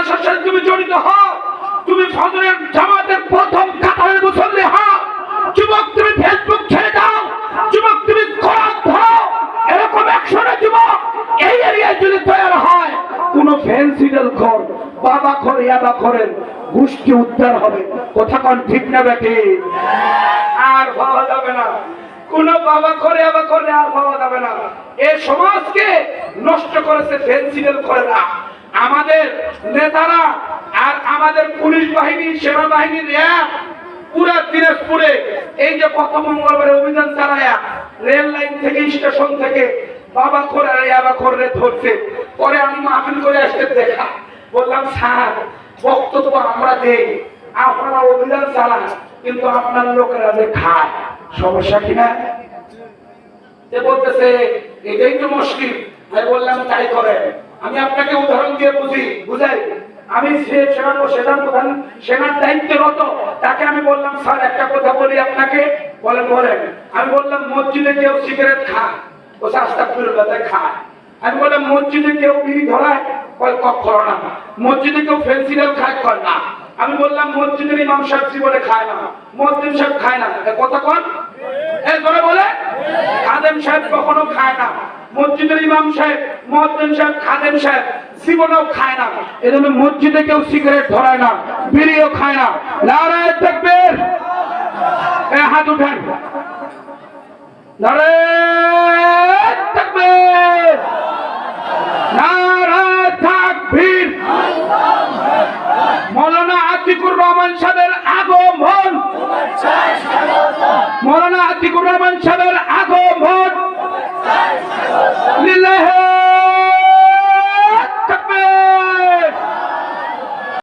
মাদ্রাসার তুমি জড়িত হও। তুমি ফজরের জামাতের প্রথম কাতারের মুসল্লি হও। যুবক তুমি ফেসবুক ছেড়ে দাও। যুবক তুমি কোরআন ধরো। এরকম একশোটা যুবক এই এরিয়ায় যদি তৈরি হয়, কোন ফেন্সিডেল ঘর, বাবা খর ইয়াবা খরের গোষ্ঠী উদ্ধার হবে। কথা কোন ঠিক না বেটি আর পাওয়া যাবে না। কোন বাবা করে আবার করে আর পাওয়া যাবে না। এই সমাজকে নষ্ট করেছে ফেন্সিডেল করে না আমাদের নেতারা আর আমাদের পুলিশ বাহিনী সেনাবাহিনীর র্যাব পুরা দিনাজপুরে এই যে কত মঙ্গলবারে অভিযান চালায়া রেল লাইন থেকে, স্টেশন থেকে বাবা করে ইয়াবা ধরছে। পরে আমি মাহফিল করে আসতে দেখা, বললাম, স্যার, বক্তব্য আমরা দেই, আপনারা অভিযান চালান, কিন্তু আপনার লোকেরা যে খায়, সমস্যা কিনা বলতেছে, এটাই তো মুশকিল। আমি বললাম, তাই করে আমি আপনাকে উদাহরণ দিয়ে বুঝি, বুঝাই। আমি সেনার দায়িত্বরত, তাকে আমি বললাম, স্যার, একটা কথা বলি আপনাকে। বলেন আমি বললাম, মসজিদে কেউ সিগারেট খায় ফিরতে খায়। আমি বললাম, মসজিদে কেউ বিড়ি ধরায়? না। মসজিদে কেউ ফেন্সিলেও খায়? কয়, না। আমি বললাম, মসজিদের ইমাম সাহেব জীবনে খায় না। মসজিদ সাহেব খায় না? কথা কন? এ ধরে বলে খাদেম সাহেব কখনো খায় না। মসজিদের ইমাম সাহেব মসজিদ সাহেব, খাদেম সাহেব, জীবনেও খায় না। এজন্য মসজিদে কেউ সিগারেট ধরায় না, বিড়িও খায় না। নারায় এ, হাত উঠান। মৌলানা আতিকুর রহমান সাহেবের আগমন। মৌলানা আতিকুর রহমান সাহেবের